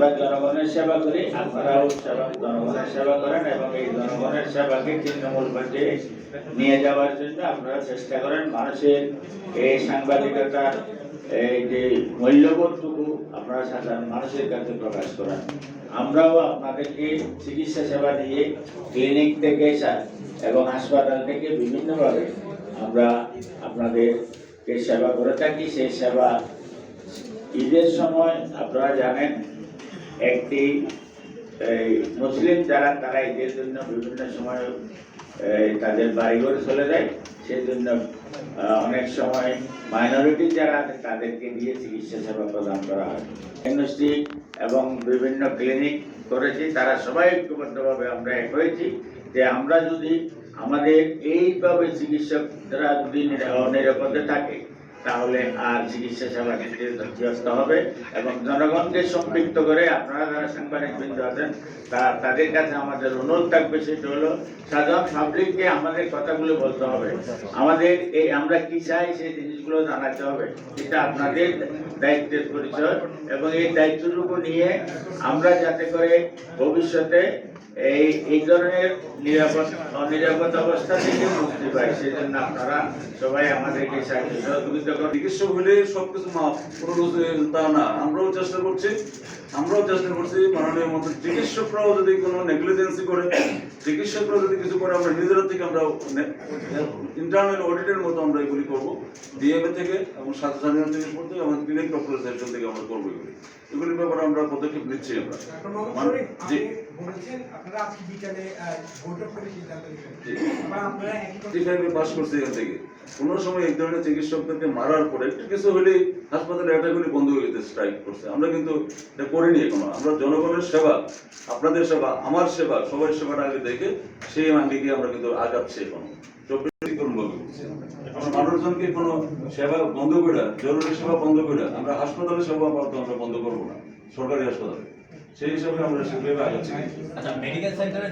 আমরা জনগণের সেবা করি আপনারাও জনগণের সেবা করেন এবং এই জনগণের সেবাকে তৃণমূল পর্যায়ে নিয়ে যাওয়ার জন্য আপনারা চেষ্টা করেন মানুষের এই সাংবাদিকতার এই যে মূল্যবোধটুকু আপনারা সাধারণ মানুষের কাছে প্রকাশ করেন। আমরাও আপনাদেরকে চিকিৎসা সেবা দিয়ে ক্লিনিক থেকে এবং হাসপাতাল থেকে বিভিন্নভাবে আমরা আপনাদেরকে সেবা করে থাকি। সেই সেবা ঈদের সময় আপনারা জানেন একটি মুসলিম যারা, তারা ঈদের জন্য বিভিন্ন সময় তাদের বাড়িঘর চলে যায়। সেই জন্য অনেক সময় মাইনরিটি যারা আছে, তাদেরকে দিয়ে চিকিৎসা সেবা প্রদান করা হয়। ডায়াগনস্টিক এবং বিভিন্ন ক্লিনিক করেছি, তারা সবাই ঐক্যবদ্ধভাবে আমরা এক হয়েছি যে আমরা যদি আমাদের এইভাবে চিকিৎসকরা যদি নিরা- নিরাপদে থাকে তাহলে আর চিকিৎসা সেবা ক্ষেত্রে ব্যস্ত হবে এবং জনগণকে সম্পৃক্ত করে আপনারা যারা সাংবাদিক বৃন্দ আছেন, তা তাদের কাছে আমাদের অনুরোধ থাকবে সেটা হলো, সাধারণ পাবলিককে আমাদের কথাগুলো বলতে হবে। আমাদের এই আমরা কি চাই সেই জিনিসগুলো জানাতে হবে। এটা আপনাদের দায়িত্বের পরিচয় এবং এই দায়িত্বটুকু নিয়ে আমরা যাতে করে ভবিষ্যতে এই এই ধরনের নিরাপদ, অনিরাপদ অবস্থা থেকে মুক্তি পাই সেই জন্য আপনারা সবাই আমাদেরকে সাহায্য সহযোগিতা করুন। চিকিৎসক হলে সবকিছু কিছু তা না। আমরাও চেষ্টা করছি, আমরাও চেষ্টা করছি মাননীয় মন্ত্রী। চিকিৎসকরাও যদি কোনো নেগলিজেন্সি করে চিকিৎসকরা যদি কিছু করে, আমরা নিজেরা থেকে আমরা ইন্টারনাল অডিটের মতো আমরা এগুলি করব। ডিএমএ থেকে এবং সাথে সাধারণ থেকে পড়তে আমাদের ডিরেক্ট অপারেশন সেকশন থেকে আমরা করব এগুলি। এগুলির ব্যাপারে আমরা পদক্ষেপ নিচ্ছি আমরা। মানে, জি। বলেছেন আপনারা পাস করছে এখান থেকে। কোনো সময় এক ধরনের চিকিৎসকদেরকে মারার পরে একটু কিছু হলেই হাসপাতালে অ্যাটাকগুলি বন্ধ হয়ে যেতে স্ট্রাইক করছে। আমরা কিন্তু এটা করিনি এখনও। আমরা জনগণের সেবা, আপনাদের সেবা, আমার সেবা সবার সেবাটা আগে দেখে সেই আঙ্গিকে আমরা কিন্তু আগাচ্ছি এখনও। মানুষজনকে কোনো সেবা বন্ধ করে জরুরি সেবা বন্ধ করে আমরা হাসপাতালের সেবা আপাতত আমরা বন্ধ করব না, সরকারি হাসপাতালে। সেই হিসাবে আমরা সেভাবে আগাচ্ছি। আচ্ছা মেডিকেল সেন্টারে